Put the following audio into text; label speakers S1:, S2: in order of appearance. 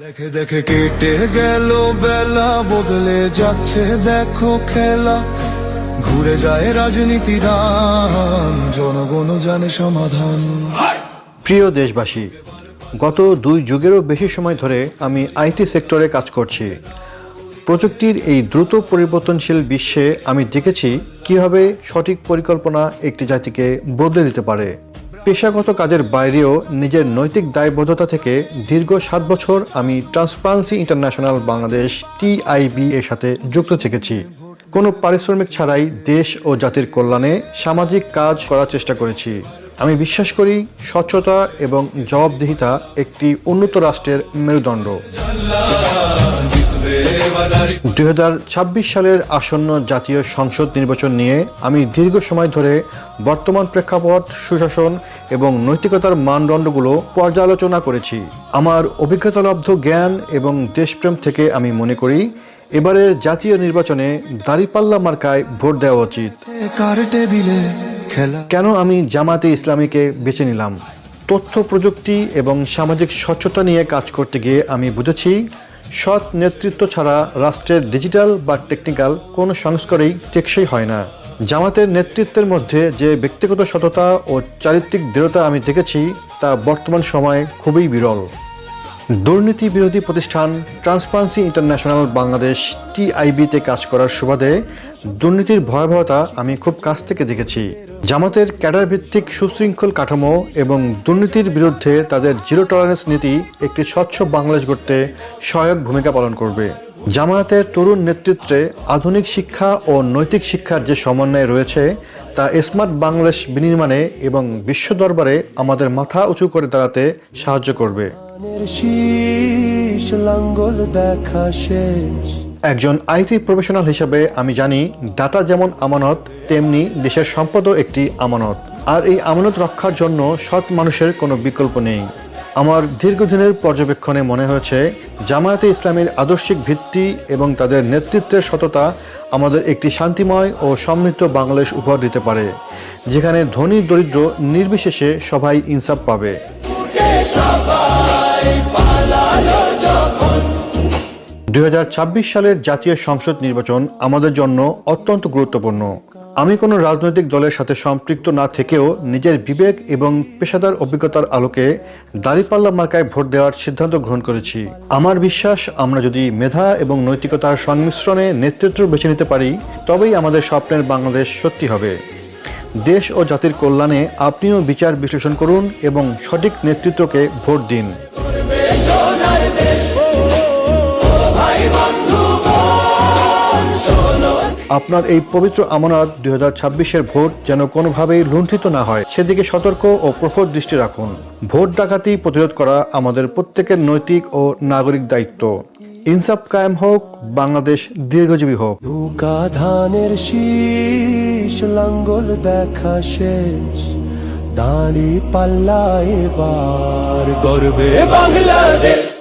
S1: দেখে দেখে কেটে গেল বেলা বদলে যাচ্ছে দেখো খেলা। ঘুরে যায় রাজনীতি রান জনগণ জানে সমাধান।
S2: প্রিয় দেশবাসী গত দুই যুগেরও বেশি সময় ধরে আমি আইটি সেক্টরে কাজ করছি। প্রযুক্তির এই দ্রুত পরিবর্তনশীল বিশ্বে আমি দেখেছি কীভাবে সঠিক পরিকল্পনা একটি জাতিকে বদলে দিতে পারে। পেশাগত কাজের বাইরেও নিজের নৈতিক দায়বদ্ধতা থেকে দীর্ঘ সাত বছর আমি ট্রান্সপারেন্সি ইন্টারন্যাশনাল বাংলাদেশ টিআইবি এর সাথে যুক্ত থেকেছি। কোনো পারিশ্রমিক ছাড়াই দেশ ও জাতির কল্যাণে সামাজিক কাজ করার চেষ্টা করেছি। আমি বিশ্বাস করি স্বচ্ছতা এবং জবাবদিহিতা একটি উন্নত রাষ্ট্রের মেরুদণ্ড। দুই হাজার ছাব্বিশ সালের আসন্ন জাতীয় সংসদ নির্বাচন নিয়ে আমি দীর্ঘ সময় ধরে বর্তমান প্রেক্ষাপট সুশাসন এবং নৈতিকতার মানদণ্ডগুলো পর্যালোচনা করেছি। আমার অভিজ্ঞতালব্ধ জ্ঞান এবং দেশপ্রেম থেকে আমি মনে করি এবারের জাতীয় নির্বাচনে দাঁড়িপাল্লা মার্কায় ভোট দেওয়া উচিত। কেন আমি জামাতে ইসলামীকে বেছে নিলাম? তথ্য প্রযুক্তি এবং সামাজিক স্বচ্ছতা নিয়ে কাজ করতে গিয়ে আমি বুঝেছি সৎ নেতৃত্ব ছাড়া রাষ্ট্রের ডিজিটাল বা টেকনিক্যাল কোনো সংস্কারেই টেকসই হয় না। জামাতের নেতৃত্বের মধ্যে যে ব্যক্তিগত সততা ও চারিত্রিক দৃঢ়তা আমি দেখেছি, তা বর্তমান সময়ে খুবই বিরল। দুর্নীতি বিরোধী প্রতিষ্ঠান ট্রান্সপারেন্সি ইন্টারন্যাশনাল বাংলাদেশ টিআইবিতে কাজ করার সুবাদে দুর্নীতির ভয়াবহতা আমি খুব কাছ থেকে দেখেছি। জামাতের ক্যাডার ভিত্তিক সুশৃঙ্খল কাঠামো এবং দুর্নীতির বিরুদ্ধে তাদের জিরো টলারেন্স নীতি একটি স্বচ্ছ বাংলাদেশ গড়তে সহায়ক ভূমিকা পালন করবে। জামায়াতের তরুণ নেতৃত্বে আধুনিক শিক্ষা ও নৈতিক শিক্ষার যে সমন্বয় রয়েছে, তা স্মার্ট বাংলাদেশ বিনির্মাণে এবং বিশ্ব দরবারে আমাদের মাথা উঁচু করে দাঁড়াতে সাহায্য করবে। একজন আইটি প্রফেশনাল হিসেবে আমি জানি ডাটা যেমন আমানত তেমনি দেশের সম্পদও একটি আমানত। আর এই আমানত রক্ষার জন্য সৎ মানুষের কোনো বিকল্প নেই। আমার দীর্ঘদিনের পর্যবেক্ষণে মনে হয়েছে জামায়াতে ইসলামের আদর্শিক ভিত্তি এবং তাদের নেতৃত্বের সততা আমাদের একটি শান্তিময় ও সমৃদ্ধ বাংলাদেশ উপহার দিতে পারে যেখানে ধনী দরিদ্র নির্বিশেষে সবাই ইনসাফ পাবে। দু হাজার ছাব্বিশ সালের জাতীয় সংসদ নির্বাচন আমাদের জন্য অত্যন্ত গুরুত্বপূর্ণ। আমি কোনো রাজনৈতিক দলের সাথে সম্পৃক্ত না থেকেও নিজের বিবেক এবং পেশাদার অভিজ্ঞতার আলোকে দাঁড়িপাল্লা মার্কায় ভোট দেওয়ার সিদ্ধান্ত গ্রহণ করেছি। আমার বিশ্বাস, আমরা যদি মেধা এবং নৈতিকতার সংমিশ্রণে নেতৃত্ব বেছে নিতে পারি, তবেই আমাদের স্বপ্নের বাংলাদেশ সত্যি হবে। দেশ ও জাতির কল্যাণে আপনিও বিচার বিশ্লেষণ করুন এবং সঠিক নেতৃত্বকে ভোট দিন। আপনার এই পবিত্র আমানত দুই হাজার ভোট যেন কোনোভাবেই লুণ্ঠিত না হয়। সেদিকে সতর্ক ও প্রখর দৃষ্টি রাখুন। ভোট ডাকাতি প্রতিরোধ করা আমাদের প্রত্যেকের নৈতিক ও নাগরিক দায়িত্ব। ইনসাফ কায়েম হোক, বাংলাদেশ দীর্ঘজীবী হোক।
S3: নৌকা ধানের শীষ, লাঙ্গল দেখা শেষ। দাঁড়ি পাল্লা এবার বাংলাদেশ।